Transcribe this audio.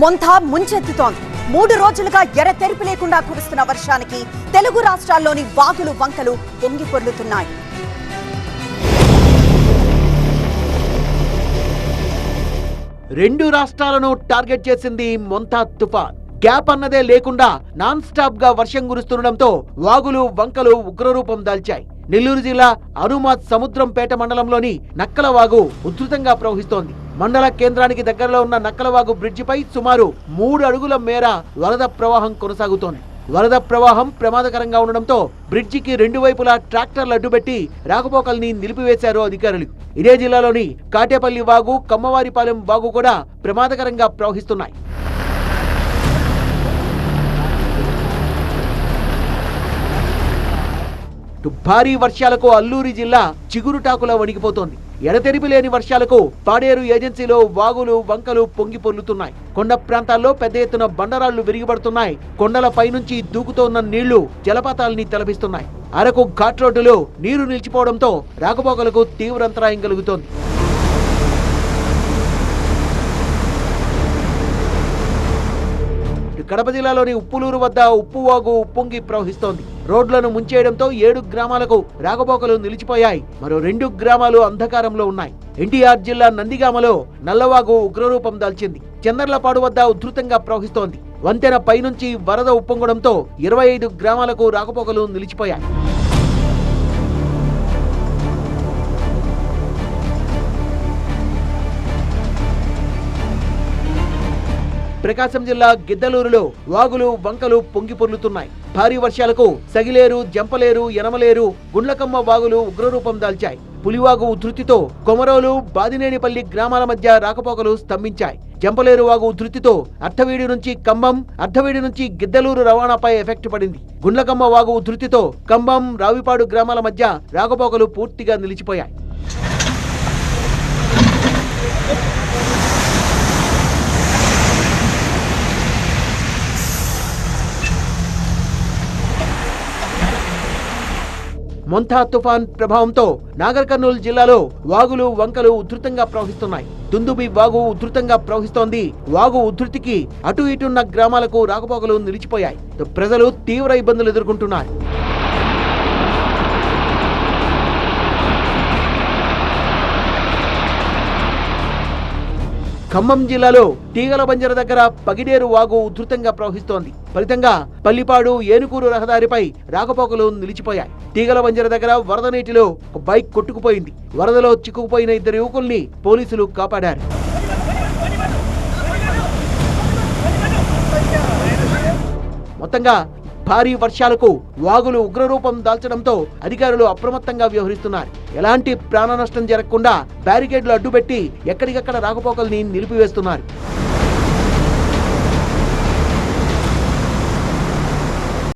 మొంతా ముంచెత్తుతోంది. మూడు రోజులుగా ఎరతెరిపి లేకుండా కురుస్తున్న వర్షానికి తెలుగు రాష్ట్రాల్లోని వాగులు వంకలు పొంగి పొర్లుతున్నాయి. రెండు రాష్ట్రాలను టార్గెట్ చేసింది మొంతా తుఫాన్. గ్యాప్ అన్నదే లేకుండా నాన్ స్టాప్గా వర్షం కురుస్తుండటంతో వాగులు వంకలు ఉగ్రరూపం దాల్చాయి. నెల్లూరు జిల్లా అనుమాత్ సముద్రంపేట మండలంలోని నక్కల వాగు ఉధృతంగా ప్రవహిస్తోంది. మండల కేంద్రానికి దగ్గరలో ఉన్న నక్కలవాగు బ్రిడ్జిపై సుమారు మూడు అడుగుల మేర వరద ప్రవాహం కొనసాగుతోంది. వరద ప్రవాహం ప్రమాదకరంగా ఉండడంతో బ్రిడ్జికి రెండు వైపులా ట్రాక్టర్లు అడ్డుపెట్టి రాకపోకల్ని నిలిపివేశారు అధికారులు. ఇదే జిల్లాలోని కాటేపల్లి వాగు కమ్మవారిపాలెం వాగు కూడా ప్రమాదకరంగా ప్రవహిస్తున్నాయి. భారీ వర్షాలకు అల్లూరి జిల్లా చిగురుటాకులా వణికిపోతోంది. ఎడతెరిపి లేని వర్షాలకు పాడేరు ఏజెన్సీలో వాగులు వంకలు పొంగి పొర్లుతున్నాయి. కొండ ప్రాంతాల్లో పెద్ద ఎత్తున బండరాళ్ళు విరిగిపడుతున్నాయి. కొండలపై నుంచి దూకుతోన్న నీళ్ళు జలపాతాల్ని తలపిస్తున్నాయి. అరకు ఘాట్ రోడ్డులో నీరు నిలిచిపోవడంతో రాకపోకలకు తీవ్ర అంతరాయం కలుగుతోంది. కడప జిల్లాలోని ఉప్పులూరు వద్ద ఉప్పువాగు ఉప్పొంగి ప్రవహిస్తోంది. రోడ్లను ముంచేయడంతో ఏడు గ్రామాలకు రాకపోకలు నిలిచిపోయాయి. మరో రెండు గ్రామాలు అంధకారంలో ఉన్నాయి. ఎన్టీఆర్ జిల్లా నందిగామలో నల్లవాగు ఉగ్రరూపం దాల్చింది. చందర్లపాడు వద్ద ఉధృతంగా ప్రవహిస్తోంది. వంతెన పైనుంచి వరద ఉప్పొంగడంతో ఇరవై ఐదు గ్రామాలకు రాకపోకలు నిలిచిపోయాయి. ప్రకాశం జిల్లా గిద్దలూరులో వాగులు వంకలు పొంగి పొర్లుతున్నాయి. భారీ వర్షాలకు సగిలేరు జంపలేరు ఎనమలేరు గుండ్లకమ్మ వాగులు ఉగ్రరూపం దాల్చాయి. పులివాగు ఉధృతితో కొమరోలు బాదినేనిపల్లి గ్రామాల మధ్య రాకపోకలు స్తంభించాయి. జంపలేరు వాగు ఉధృతితో అర్థవీడి నుంచి కంబం అర్థవీడి నుంచి గిద్దలూరు రవాణాపై ఎఫెక్ట్ పడింది. గుండ్లకమ్మ వాగు ఉధృతితో కంబం రావిపాడు గ్రామాల మధ్య రాకపోకలు పూర్తిగా నిలిచిపోయాయి. మొంతా తుఫాన్ ప్రభావంతో నాగర్ కర్నూలు జిల్లాలో వాగులు వంకలు ఉధృతంగా ప్రవహిస్తున్నాయి. దుందుబి వాగు ఉధృతంగా ప్రవహిస్తోంది. వాగు ఉధృతికి అటు ఇటున్న గ్రామాలకు రాకపోకలు నిలిచిపోయాయి. ప్రజలు తీవ్ర ఇబ్బందులు ఎదుర్కొంటున్నారు. ఖమ్మం జిల్లాలో తీగల బంజర దగ్గర పగిడేరు వాగు ఉధృతంగా ప్రవహిస్తోంది. ఫలితంగా పల్లిపాడు ఏనుకూరు రహదారిపై రాకపోకలు నిలిచిపోయాయి. తీగల బంజర దగ్గర వరద నీటిలో ఒక బైక్ కొట్టుకుపోయింది. వరదలో చిక్కుకుపోయిన ఇద్దరు యువకుల్ని పోలీసులు కాపాడారు. మొత్తంగా భారీ వర్షాలకు వాగులు ఉగ్రరూపం దాల్చడంతో అధికారులు అప్రమత్తంగా వ్యవహరిస్తున్నారు. ఎలాంటి ప్రాణ నష్టం జరగకుండా బ్యారికేడ్లు అడ్డుపెట్టి ఎక్కడికక్కడ రాకపోకల్ని నిలిపివేస్తున్నారు.